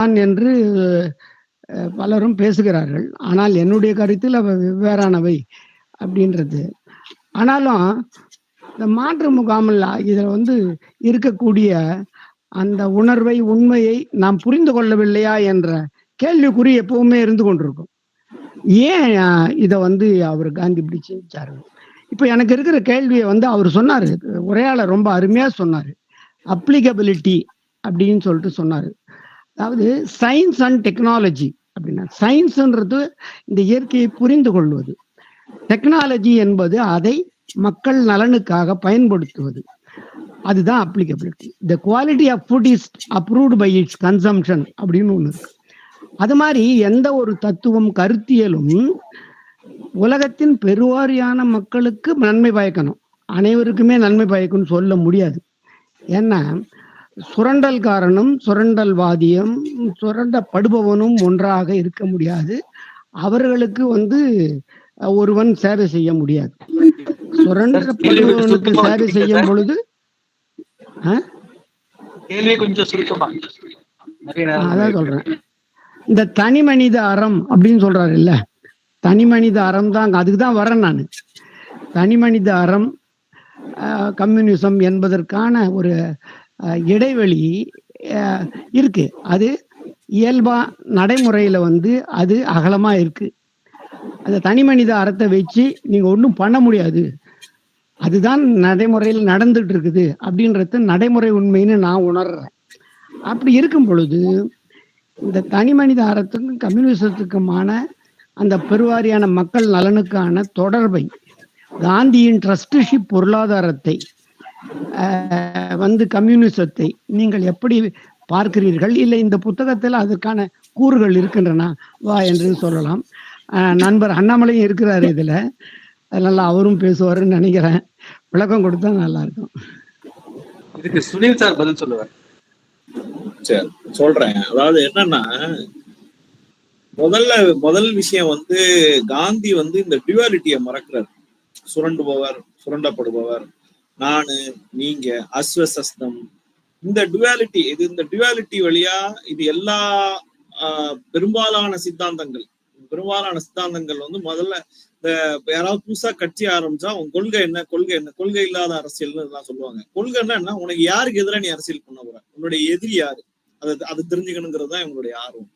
தான் என்று பலரும் பேசுகிறார்கள். ஆனால் என்னுடைய கருத்தில் அவை வெவ்வேறானவை அப்படின்றது. ஆனாலும் இந்த மாற்று முகாமில் இதில் வந்து இருக்கக்கூடிய அந்த உணர்வை உண்மையை நாம் புரிந்து கொள்ளவில்லையா என்ற கேள்விக்குறி எப்பவுமே இருந்து கொண்டிருக்கும். ஏன் இதை வந்து அவர் காந்தி இப்படி செஞ்சாரு இப்போ எனக்கு இருக்கிற கேள்வியை வந்து அவர் சொன்னார். உரையாளர் ரொம்ப அருமையாக சொன்னார். அப்ளிகபிலிட்டி அப்படின்னு சொல்லிட்டு சொன்னார். அதாவது சயின்ஸ் அண்ட் டெக்னாலஜி அப்படின்னா சயின்ஸ்ன்றது இந்த இயற்கையை புரிந்து கொள்வது. டெக்னாலஜி என்பது அதை மக்கள் நலனுக்காக பயன்படுத்துவது. அதுதான் applicability the quality of food is approved by its consumption அப்படின்னு ஒன்று இருக்கு. அது மாதிரி எந்த ஒரு தத்துவம் கருத்தியலும் உலகத்தின் பெருவாரியான மக்களுக்கு நன்மை பயக்கணும். அனைவருக்குமே நன்மை பயக்கும்னு சொல்ல முடியாது. ஏன்னா சுரண்டல்காரனும் சுரண்டல்வாதியும் சுரண்டப்படுபவனும் ஒன்றாக இருக்க முடியாது. அவர்களுக்கு வந்து ஒருவன் சேவை செய்ய முடியாது. சுரண்டப்படுபவனுக்கு சேவை செய்யும் பொழுது அதான் சொல்றேன். இந்த தனி மனித அறம் அப்படின்னு சொல்றாரு இல்ல? தனி மனித அறம் தான் அதுக்கு தான் வரேன் நான். தனி மனித அறம் கம்யூனிசம் என்பதற்கான ஒரு இடைவெளி இருக்கு. அது இயல்பா நடைமுறையில வந்து அது அகலமா இருக்கு. அந்த தனி மனித அறத்தை வச்சு நீங்க ஒன்றும் பண்ண முடியாது. அதுதான் நடைமுறையில் நடந்துட்டு இருக்குது அப்படின்றது நடைமுறை உண்மைன்னு நான் உணர்றேன். அப்படி இருக்கும் பொழுது இந்த தனி மனித அறத்துக்கும் கம்யூனிசத்துக்குமான அந்த பெருவாரியான மக்கள் நலனுக்கான தொடர்பை காந்தியின் ட்ரஸ்டிஷிப் பொருளாதாரத்தை வந்து கம்யூனிசத்தை நீங்கள் எப்படி பார்க்கிறீர்கள்? இல்லை இந்த புத்தகத்தில் அதற்கான கூறுகள் இருக்கின்றன வா என்று சொல்லலாம். ஆஹ், நண்பர் அண்ணாமலையும் இருக்கிறாரு இதுல. அதனால அவரும் பேசுவாருன்னு நினைக்கிறேன். விளக்கம் கொடுத்தா நல்லா இருக்கும் இதுக்கு சுனில் சார் பதில் சொல்லுவார். சரி சொல்றேன். அதாவது என்னன்னா முதல்ல முதல் விஷயம் வந்து காந்தி வந்து இந்த டியூவாலிட்டியை மறக்கிறார். சுரண்டுபவர் சுரண்டப்படுபவர். நானு நீங்க அஸ்வசஸ்தம். இந்த டுவாலிட்டி இது இந்த டுவாலிட்டி வழியா இது எல்லா ஆஹ், பெரும்பாலான சித்தாந்தங்கள். பெரும்பாலான சித்தாந்தங்கள் வந்து முதல்ல இந்த யாராவது புதுசா கட்சி ஆரம்பிச்சா உன் கொள்கை என்ன கொள்கை என்ன கொள்கை இல்லாத அரசியல்னு எல்லாம் சொல்லுவாங்க. கொள்கைன்னா என்ன? உனக்கு யாருக்கு எதிராக நீ அரசியல் பண்ண போற? உன்னுடைய எதிரி யாரு? அதை அது தெரிஞ்சுக்கணுங்கிறது தான் இவங்களுடைய ஆர்வம்.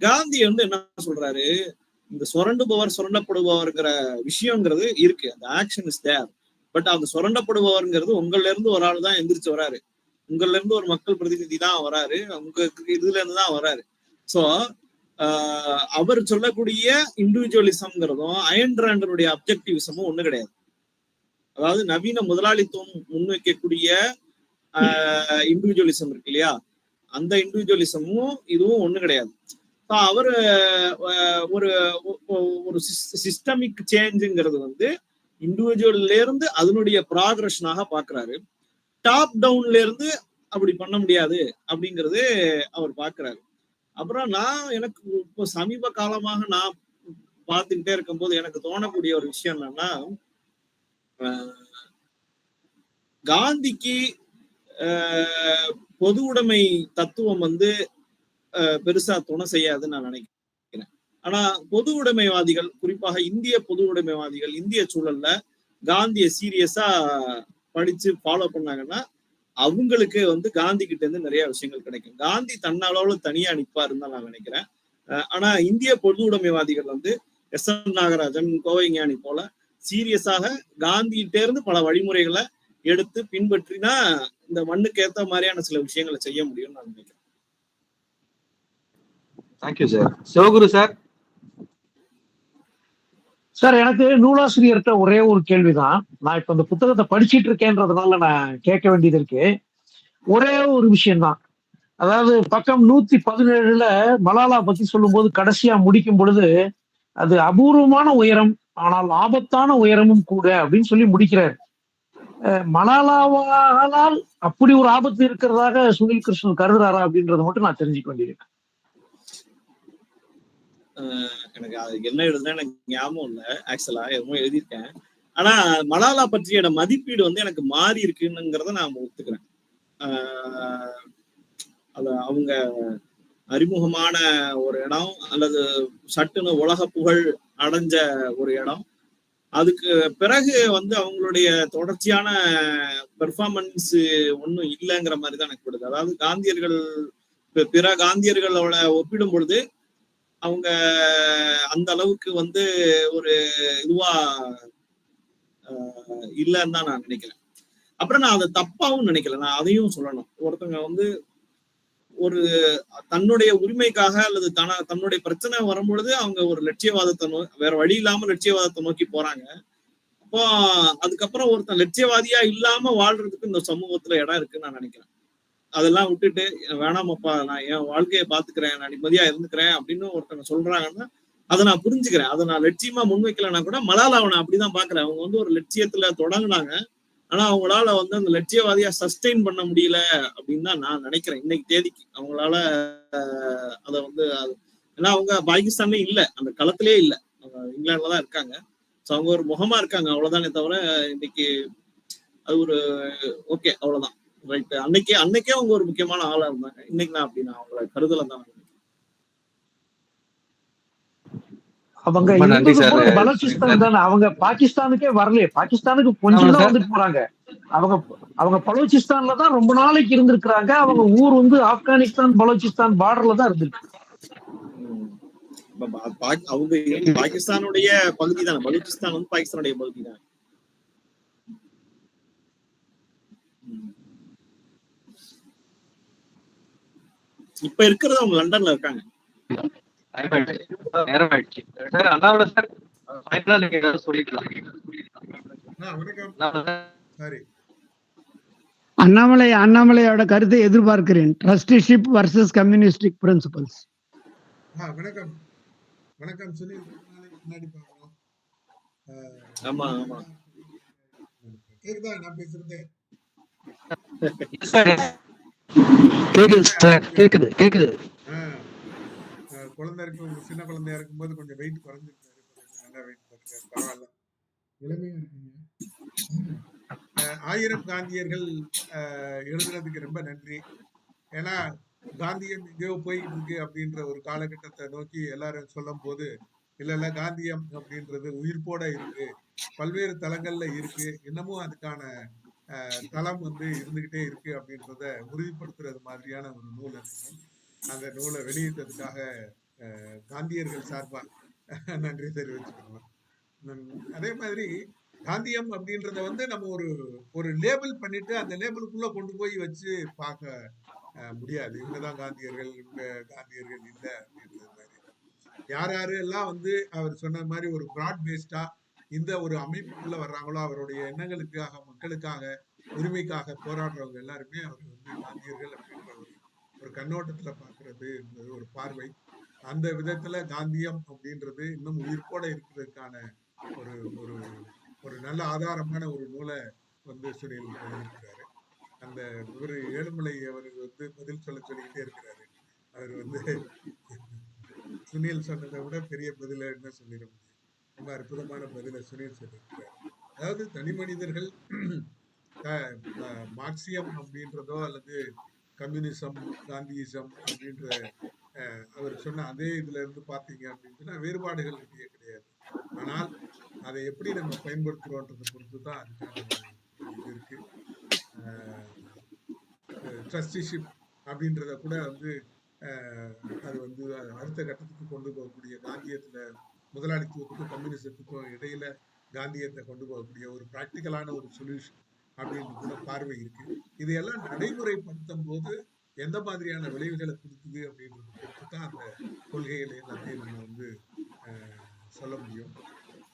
காந்தி வந்து என்ன சொல்றாரு? இந்த சுரண்டுபவர் சுரண்டப்படுபவர்ங்கிற விஷயங்கிறது இருக்கு. அந்த ஆக்ஷன் இஸ் தேர் பட் அவங்க சுரண்டப்படுபவர்ங்கிறது உங்கள்ல இருந்து ஒரு ஆள் தான் எந்திரிச்சு வராரு. உங்கள்ல இருந்து ஒரு மக்கள் பிரதிநிதி தான் வராரு. உங்க இதுல இருந்து தான் வராரு. சோ அவர் சொல்லக்கூடிய இண்டிவிஜுவலிசம்ங்கிறதும் அயன்ராண்டனுடைய அப்ஜெக்டிவிசமும் ஒண்ணு கிடையாது. அதாவது நவீன முதலாளித்துவம் முன்வைக்கக்கூடிய இண்டிவிஜுவலிசம் இருக்கு இல்லையா? அந்த இண்டிவிஜுவலிசமும் இதுவும் ஒண்ணு கிடையாது. அவர் ஒரு ஒரு சிஸ்டமிக் சேஞ்சுங்கிறது வந்து இண்டிவிஜுவல்ல இருந்து அதனுடைய ப்ராக்ரஷனாக பாக்குறாரு டாப் டவுன்ல இருந்து அப்படி பண்ண முடியாது அப்படிங்கறது அவர் பாக்குறாரு அப்புறம் நான் எனக்கு இப்போ சமீப காலமாக நான் பார்த்துக்கிட்டே இருக்கும்போது எனக்கு தோணக்கூடிய ஒரு விஷயம் என்னன்னா காந்திக்கு பொது உடைமை தத்துவம் வந்து பெருசா துணை செய்யாதுன்னு நான் நினைக்கிறேன். ஆனா பொது உடைமைவாதிகள் குறிப்பாக இந்திய பொது உடைமைவாதிகள் இந்திய சூழல்ல காந்திய சீரியஸா படிச்சு ஃபாலோ பண்ணாங்கன்னா அவங்களுக்கு வந்து காந்தி கிட்ட இருந்து நிறைய விஷயங்கள் கிடைக்கும். காந்தி தன்னளவுல தனியா நிப்பாருன்னு தான் நான் நினைக்கிறேன். ஆனா இந்திய பொது உடைமைவாதிகள் வந்து எஸ் என் நாகராஜன் கோவை ஞானி போல சீரியஸாக காந்திகிட்டே இருந்து பல வழிமுறைகளை எடுத்து பின்பற்றினா இந்த மண்ணுக்கு ஏத்த மாதிரியான சில விஷயங்களை செய்ய முடியும்னு நான் நினைக்கிறேன். Thank you sir Sivaguru sir? Sir எனக்கு நூலாசிரியர்கிட்ட ஒரே ஒரு கேள்விதான். நான் இப்ப இந்த புத்தகத்தை படிச்சிட்டு இருக்கேன்றதுனால நான் கேட்க வேண்டியது இருக்கு. ஒரே ஒரு விஷயம்தான். அதாவது பக்கம் நூத்தி பதினேழுல மலாலா பத்தி சொல்லும்போது கடைசியா முடிக்கும் பொழுது அது அபூர்வமான உயரம் ஆனால் ஆபத்தான உயரமும் கூட அப்படின்னு சொல்லி முடிக்கிறார். அஹ் மலாலாவால் அப்படி ஒரு ஆபத்து இருக்கிறதாக சுனில் கிருஷ்ணன் கருதுறாரா அப்படின்றத மட்டும் நான் தெரிஞ்சுக்க வேண்டியிருக்கேன் எனக்கு அது என்ன எழுதுனா எனக்கு ஞாபகம் இல்லை. ஆக்சுவலா எதுவும் எழுதியிருக்கேன். ஆனா மலாலா பற்றியோட மதிப்பீடு வந்து எனக்கு மாறி இருக்குங்கிறத நான் ஒத்துக்கிறேன். அது அவங்க அறிமுகமான ஒரு இடம் அல்லது சட்டுன்னு உலக புகழ் அடைஞ்ச ஒரு இடம். அதுக்கு பிறகு வந்து அவங்களுடைய தொடர்ச்சியான பெர்ஃபார்மன்ஸ் ஒன்றும் இல்லைங்கிற மாதிரி தான் எனக்கு படுது அதாவது காந்தியர்கள் பிற காந்தியர்களோட ஒப்பிடும் பொழுது அவங்க அந்த அளவுக்கு வந்து ஒரு இதுவா இல்லைன்னு தான் நான் நினைக்கிறேன். அப்புறம் நான் அதை தப்பாவும் நினைக்கல. நான் அதையும் சொல்லணும். ஒருத்தவங்க வந்து ஒரு தன்னுடைய உரிமைக்காக அல்லது தன தன்னுடைய பிரச்சனை வரும்பொழுது அவங்க ஒரு லட்சியவாதத்தை நோ வேற வழி இல்லாம லட்சியவாதத்தை நோக்கி போறாங்க. அப்போ அதுக்கப்புறம் ஒருத்தன் லட்சியவாதியா இல்லாம வாழ்றதுக்கு இந்த சமூகத்துல இடம் இருக்குன்னு நான் நினைக்கிறேன். அதெல்லாம் விட்டுட்டு வேணாமப்பா நான் என் வாழ்க்கையை பாத்துக்கிறேன் நான் நிம்மதியா இருந்துக்கிறேன் அப்படின்னு ஒருத்தங்க சொல்றாங்கன்னா அதை நான் புரிஞ்சுக்கிறேன். அதை நான் லட்சியமா முன்வைக்கலன்னா கூட மலால் அவனை அப்படிதான் பாக்குறேன் அவங்க வந்து ஒரு லட்சியத்துல தொடங்குனாங்க. ஆனா அவங்களால வந்து அந்த லட்சியவாதியா சஸ்டெயின் பண்ண முடியல அப்படின்னு தான் நான் நினைக்கிறேன் இன்னைக்கு தேதிக்கு. அவங்களால அதை வந்து ஏன்னா அவங்க பாகிஸ்தானே இல்ல. அந்த களத்திலே இல்ல. அவங்க இங்கிலாந்துல தான் இருக்காங்க. ஸோ அவங்க ஒரு முகமா இருக்காங்க அவ்வளவுதானே தவிர இன்னைக்கு அது ஒரு ஓகே அவ்வளவுதான். ரைட் அன்னைக்கே அன்னைக்கே அவங்க ஒரு முக்கியமான ஆளா இருந்தாங்க. இன்னைக்கு நான் அப்படி நான் அவங்கள கருதல தான் அவங்க பலோச்சிஸ்தான் தானே. அவங்க பாகிஸ்தானுக்கே வரலையே. பாகிஸ்தானுக்கு கொஞ்சம் தான். வந்துட்டு போறாங்க. அவங்க அவங்க பலோச்சிஸ்தான்ல தான் ரொம்ப நாளைக்கு இருந்திருக்கிறாங்க. அவங்க ஊர் வந்து ஆப்கானிஸ்தான் பலோச்சிஸ்தான் பார்டர்ல தான் இருந்திருக்கு. அவங்க பாகிஸ்தானுடைய பகுதி தானே. பலூச்சிஸ்தான் வந்து பாகிஸ்தானுடைய பகுதி தான். இப்ப இருக்கிறது அவங்க லண்டன்ல இருக்காங்க. அண்ணாமலை அண்ணாமலையோட கருத்தை எதிர்பார்க்கிறேன். ட்ரஸ்டிஷிப் வர்சஸ் கம்யூனிஸ்டிக் பிரின்சிபல்ஸ் வணக்கம். வணக்கம். சுனில் முன்னாடி ஆமா ஆமா. கேக்குதா? நான் பேசுறது. கேக்குது சார் கேக்குது கேக்குது. குழந்தை இருக்கும் சின்ன குழந்தையா இருக்கும்போது கொஞ்சம் வெயிட் குறைஞ்சிருக்காரு நல்லா வெயிட் போட்டுருக்காரு பரவாயில்ல. இளமையா இருக்கீங்க. ஆயிரம் காந்தியர்கள் எழுதுனதுக்கு ரொம்ப நன்றி. ஏன்னா காந்தியம் எங்கேயோ போயிட்டு இருக்கு அப்படின்ற ஒரு காலகட்டத்தை நோக்கி எல்லாரும் சொல்லும் போது இல்ல இல்ல காந்தியம் அப்படின்றது உயிர்ப்போட இருக்கு பல்வேறு தளங்கள்ல இருக்கு இன்னமும் அதுக்கான தளம் வந்து இருந்துகிட்டே இருக்கு அப்படின்றத உறுதிப்படுத்துறது மாதிரியான ஒரு நூல் அந்த நூலை வெளியிட்டதுக்காக காந்தியர்கள் சார்பாக நன்றி தெரிவிச்சுக்கிறோம். அதே மாதிரி காந்தியம் அப்படின்றத வந்து நம்ம ஒரு ஒரு லேபிள் பண்ணிட்டு அந்த லேபிளுக்குள்ள கொண்டு போய் வச்சு பார்க்க முடியாது. இவங்கதான் காந்தியர்கள் இவங்க காந்தியர்கள் இல்லை அப்படின்றது மாதிரி. யார் யாரு எல்லாம் வந்து அவர் சொன்ன மாதிரி ஒரு ப்ராட் பேஸ்டா இந்த ஒரு அமைப்புக்குள்ள வர்றாங்களோ அவருடைய எண்ணங்களுக்காக மக்களுக்காக உரிமைக்காக போராடுறவங்க எல்லாருமே அவர் வந்து காந்தியர்கள் அப்படின்ற ஒரு ஒரு கண்ணோட்டத்துல பாக்குறது என்பது ஒரு பார்வை. அந்த விதத்துல காந்தியம் அப்படின்றது இன்னும் உயிர்ப்போட இருக்கிறதுக்கான ஒரு ஒரு ஒரு நல்ல ஆதாரமான ஒரு நூலை வந்து சுனில் எழுதியிருக்கிறாரு. அந்த இவர் ஏழுமலை அவர் வந்து பதில் சொல்ல சொல்லிக்கிட்டே இருக்கிறாரு. அவர் வந்து சுனில் சொன்னதை விட பெரிய பதில என்ன சொல்லிட முடியும்? ரொம்ப அற்புதமான பதிலை சுனில் சொல்லியிருக்கிறார். அதாவது தனி மனிதர்கள் மார்க்சியம் அப்படின்றதோ அல்லது கம்யூனிசம் காந்தியிசம் அப்படின்ற அவர் சொன்ன அதே இதுல இருந்து பார்த்தீங்க அப்படின்னு சொன்னா வேறுபாடுகள் இங்கே கிடையாது. ஆனால் அதை எப்படி நம்ம பயன்படுத்துகிறோன்றதை பொறுத்து தான் அதுக்கான இது இருக்கு. ட்ரஸ்டிஷிப் அப்படின்றத கூட வந்து அது வந்து அடுத்த கட்டத்துக்கு கொண்டு போகக்கூடிய காந்தியத்தில் முதலாளித்துவத்துக்கும் கம்யூனிசத்துக்கும் இடையில காந்தியத்தை கொண்டு போகக்கூடிய ஒரு பிராக்டிக்கலான ஒரு சொல்யூஷன் அப்படின்னு கூட பார்வை இருக்கு. இதையெல்லாம் நடைமுறைப்படுத்தும் போது எந்த மாதிரியான விளைவுகளை கொடுக்குது அப்படின்றது பொறுத்து தான் அந்த கொள்கைகளை எல்லாத்தையும் நம்ம வந்து சொல்ல முடியும்.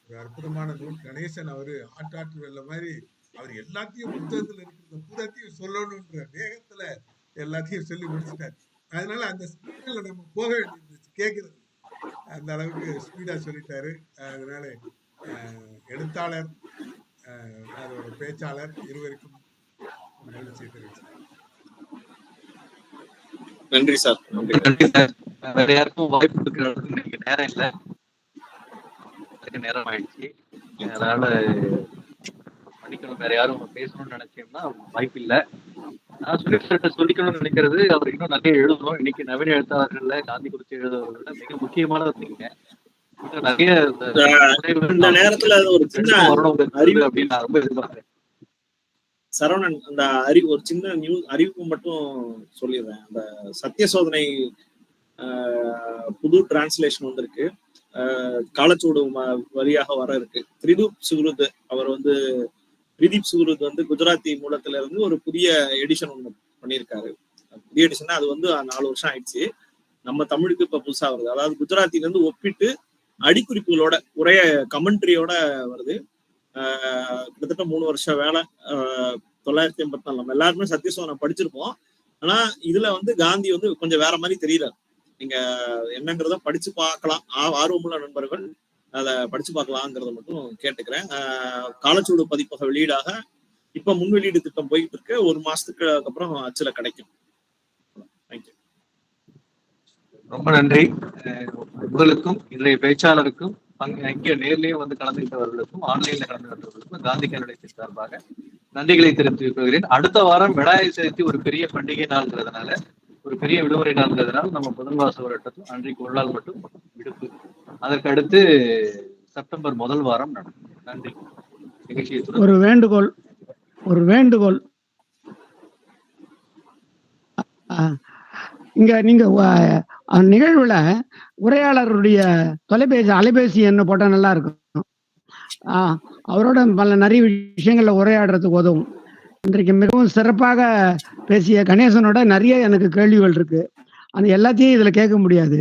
ஒரு அற்புதமான நூல். கணேசன் அவர் ஆட்டாற்று வெள்ள மாதிரி அவர் எல்லாத்தையும் புத்தகத்தில் இருக்கிற புத்தகத்தையும் சொல்லணுன்ற வேகத்துல எல்லாத்தையும் சொல்லி முடிச்சிட்டார். அதனால அந்த ஸ்பீடில் நம்ம போக வேண்டியிருந்துச்சு கேட்கறது அந்த அளவுக்கு ஸ்பீடா சொல்லிட்டாரு. அதனால எழுத்தாளர் அதோட பேச்சாளர் இருவருக்கும் மகிழ்ச்சியை தெரிவிச்சேன் நன்றி சார். நன்றி. நன்றி சார். வேற யாருக்கும் வாய்ப்பு கொடுக்கறதுக்கு இன்னைக்கு நேரம் இல்ல. அதுக்கு நேரம் ஆயிடுச்சு. அதனால படிக்கணும். வேற யாரும் பேசணும்னு நினைச்சீங்கன்னா வாய்ப்பு இல்ல. நான் சுனில் சொல்லிக்கணும்னு நினைக்கிறது அவர் இன்னும் நிறைய எழுதணும் இன்னைக்கு நவீன எழுத்தாளர்கள்ல காந்தி குறித்து எழுதுறவர்கள மிக முக்கியமான நிறைய இந்த உரைகள் இந்த நேரத்துல ஒரு சின்ன வரணும் அறிவு- அப்படின்னு நான் ரொம்ப எதிர்பார்க்கிறேன். சரவணன் அந்த அறிவு ஒரு சின்ன நியூஸ் அறிவிப்பு மட்டும் சொல்லிடுறேன். அந்த சத்திய சோதனை புது டிரான்ஸ்லேஷன் வந்திருக்கு. காலச்சூடு வழியாக வர இருக்கு. திரிதூப் சுகுருத் அவர் வந்து திரிதீப் சூரத் வந்து குஜராத்தி மூலத்துல இருந்து ஒரு புதிய எடிஷன் ஒன்று பண்ணியிருக்காரு. புதிய எடிஷன் அது வந்து நாலு வருஷம் ஆயிடுச்சு. நம்ம தமிழுக்கு இப்ப புதுசா வருது. அதாவது குஜராத்தில இருந்து ஒப்பிட்டு அடிக்குறிப்புகளோட உரைய கமெண்ட்ரியோட வருது. ஆஹ், கிட்டத்தட்ட மூணு வருஷம் வேலை ஆஹ், தொள்ளாயிரத்தி எண்பத்தி நாலு நம்ம எல்லாருமே சத்தியசோதனை படிச்சிருப்போம். ஆனா இதுல வந்து காந்தி வந்து கொஞ்சம் வேற மாதிரி தெரியல. நீங்க என்னங்கிறத படிச்சு பார்க்கலாம். ஆ- ஆர்வமுள்ள நண்பர்கள். அதை படிச்சு பார்க்கலாங்கிறத மட்டும் கேட்டுக்கிறேன். ஆஹ் காலச்சூடு பதிப்பக வெளியீடாக இப்ப முன் வெளியீடு திட்டம் போயிட்டு இருக்கு ஒரு மாசத்துக்கு அப்புறம் அச்சுல கிடைக்கும். தேங்க்யூ ரொம்ப நன்றி. உங்களுக்கும் இன்றைய பேச்சாளருக்கும் இங்கே நேர்லயே வந்து கலந்துகிட்டவர்களுக்கும் ஆன்லைன்ல கலந்துகிட்டவர்களுக்கும் காந்தி கருணை சார்பாக நன்றிகளை தெரிவித்துக் கொள்கிறேன். அடுத்த வாரம் விநாயகர் சதுர்த்தி ஒரு பெரிய பண்டிகை நாள்ங்கிறதுனால ஒரு பெரிய விடுமுறை நாள்ங்கிறதுனால நம்ம புதன்வாச வருடத்தும் அன்றைக்கு ஒரு நாள் மட்டும் விடுப்பு அதற்கு அடுத்து செப்டம்பர் முதல் வாரம் நடக்கும். நன்றி. ஒரு வேண்டுகோள் ஒரு வேண்டுகோள். இங்க நீங்க நிகழ்வுல உரையாளருடைய தொலைபேசி அலைபேசி என்ன போட்டா நல்லா இருக்கும். அவரோட பல நிறைய விஷயங்கள்ல உரையாடுறதுக்கு உதவும். இன்றைக்கு மிகவும் சிறப்பாக பேசிய கணேசனோட நிறைய எனக்கு கேள்விகள் இருக்கு. அந்த எல்லாத்தையும் இதுல கேட்க முடியாது.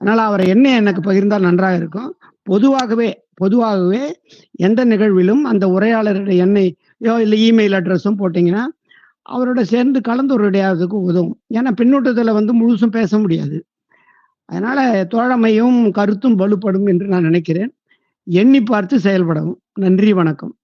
அதனால அவரை என்ன எனக்கு பகிர்ந்தால் நன்றாக இருக்கும். பொதுவாகவே பொதுவாகவே எந்த நிகழ்விலும் அந்த உரையாளருடைய எண்ணையோ இல்லை இமெயில் அட்ரஸும் போட்டிங்கன்னா அவரோட சேர்ந்து கலந்துரையாடுறதுக்கு உதவும். ஏன்னா பின்னூட்டத்தில் வந்து முழுசும் பேச முடியாது. அதனால தோழமையும் கருத்தும் வலுப்படும் என்று நான் நினைக்கிறேன். எண்ணி பார்த்து செயல்படவும். நன்றி வணக்கம்.